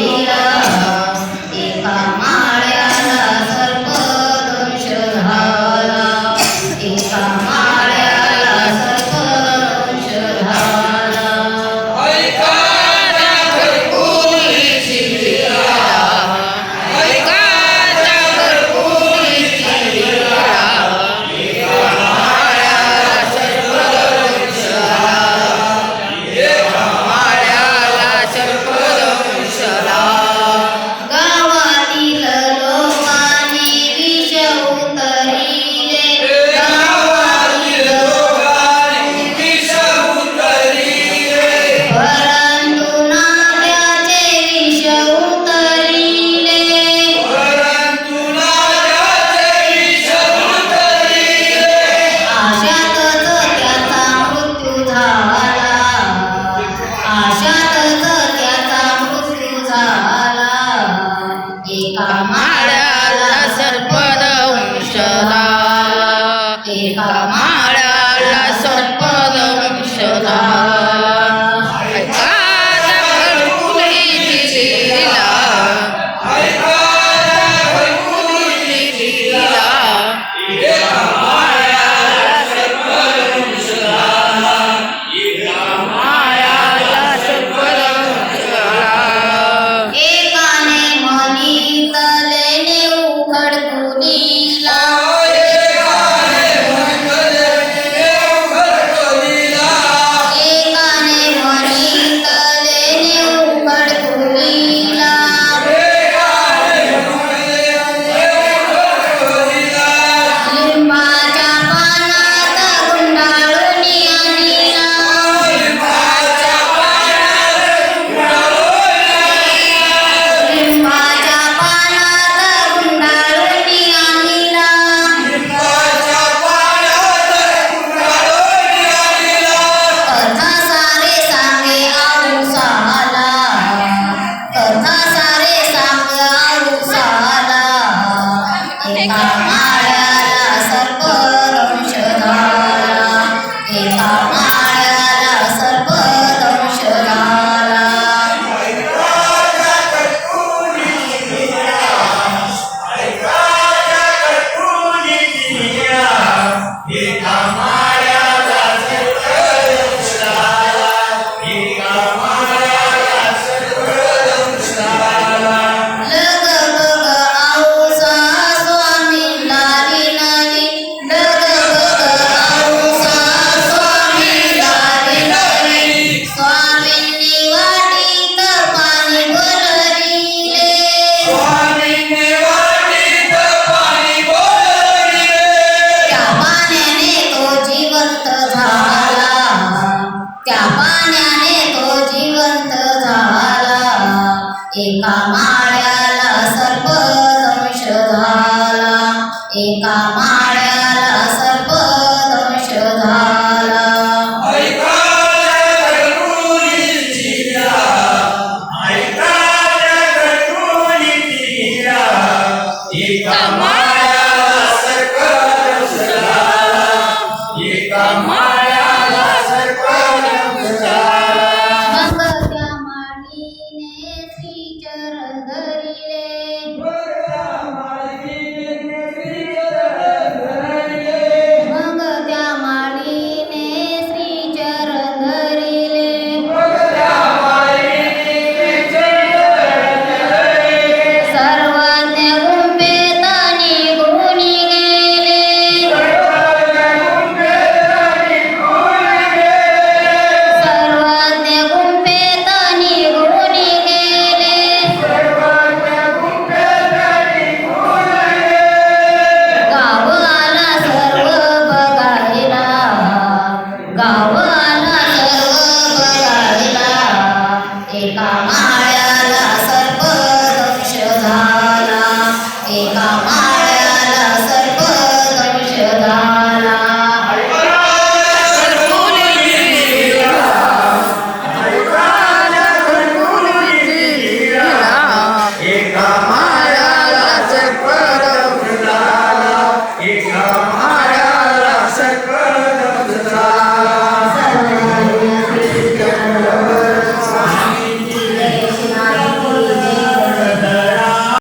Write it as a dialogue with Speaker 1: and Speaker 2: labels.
Speaker 1: Yeah. لا पाण्याने तो जिवंत झाला. एका माळ्याला सर्प दंश झाला एका माळ्याला सर्प दंश झाला
Speaker 2: एका